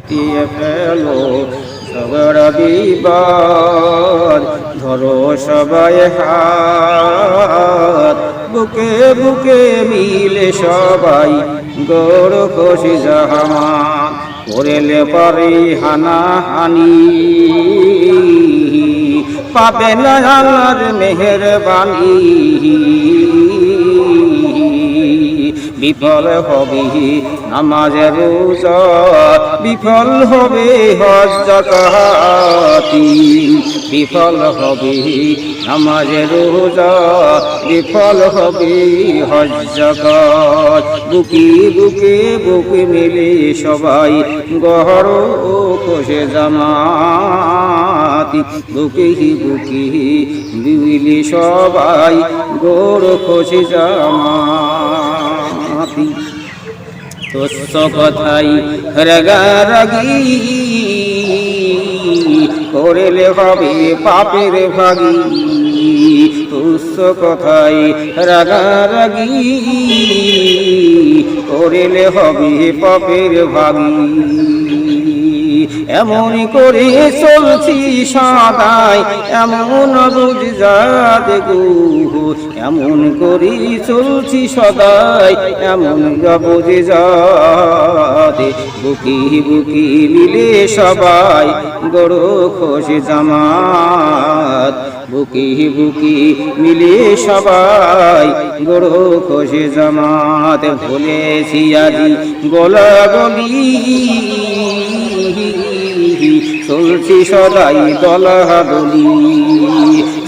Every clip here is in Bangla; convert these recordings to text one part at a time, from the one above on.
মিটিয়ে ফেলো ঝগড়া বিবাদ। ধরো সবাই হাত, বুকে বুকে মিলে সবাই গৌর খুশি জাহামান করেলে পারি হানা হানি পাবে না আল্লাহর মেহরবানি। বিফল হবে নামাজের বিফল হবে হজ জাকাতি, বিফল হবে নামাজের রোজা, বিফল হবে হজ জাকাত। বুকি বুকে বুকে মিলে সবাই গহর ও খোসে জামাতি। বুকে বুকে মিলে সবাই গোর খোসে জামাতি। তোস্ত কথাই রাগারাগি করেলে হবে পাপের ভাগি। তুস্ত কথাই রাগারাগি করেলে হবে পাপের ভাগি। এমন করে চলছি সদাই এমন বুঝ যাদ গো এমন করি চলছি সদাই এমন বুঝ যাদে বুকি বুকি মিলে সবাই, গড় খোশে জামাত, বুকি বুকি মিলে সবাই, গড় খোশে জামাত ভুলেছি আজি গলা গলি। চলছি সদাই দলাদলি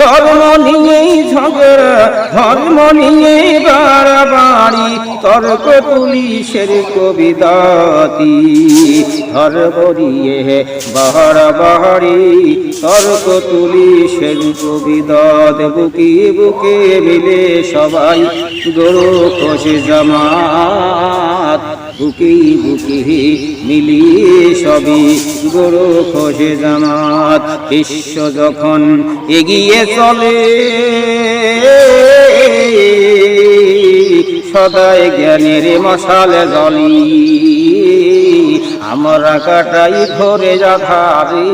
ধর্ম নিয়ে ঝগড়া, ধর্ম নিয়ে বাড়াবাড়ি, তর্ক পুলিশের কবিতাতি ধর্ম নিয়ে বাড়াবাড়ি, তর্ক তুলিশের কবিদাত বুকি বুকে মিলে সবাই গরু খসে জামাত। বুকি বুকি মিলিয়ে সবই গরু খসে জামাত। বিশ্ব যখন এগিয়ে চলে, সদাই জ্ঞানের মশালে জলি। আমরা কাটাই ধরে যাধারে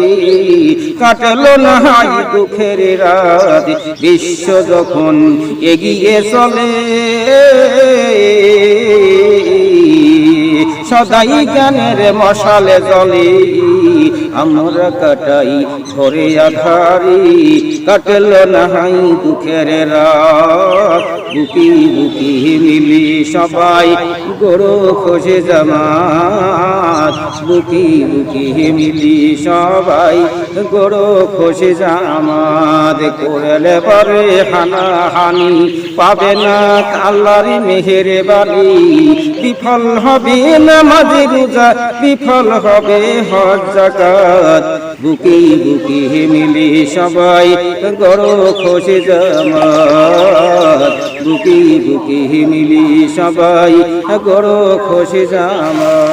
কাটলো না হাই দুঃখের রাত। বিশ্ব যখন এগিয়ে চলে সদাই জ্ঞানের মশালে জলে। আমরা কাটাই ঘরে আধারি কাটল নাহাই দুঃখের রাত। বুকি বুকি মিলি সবাই গরু খোঁজে জামাত। বুকি বুকি মিলি সবাই গরু খোঁজে জামাত। করলে পরে হানা হানি পাবে না আল্লাহর মেহের বাড়ি। বিফল হবে নামাজি রোজা বিফল হবে, হজ জাকাত বুকি বুকি মিলি সবাই গরো খোশে জামাত। বুকি বুকি মিলি সবাই গরো খোশে জামাত।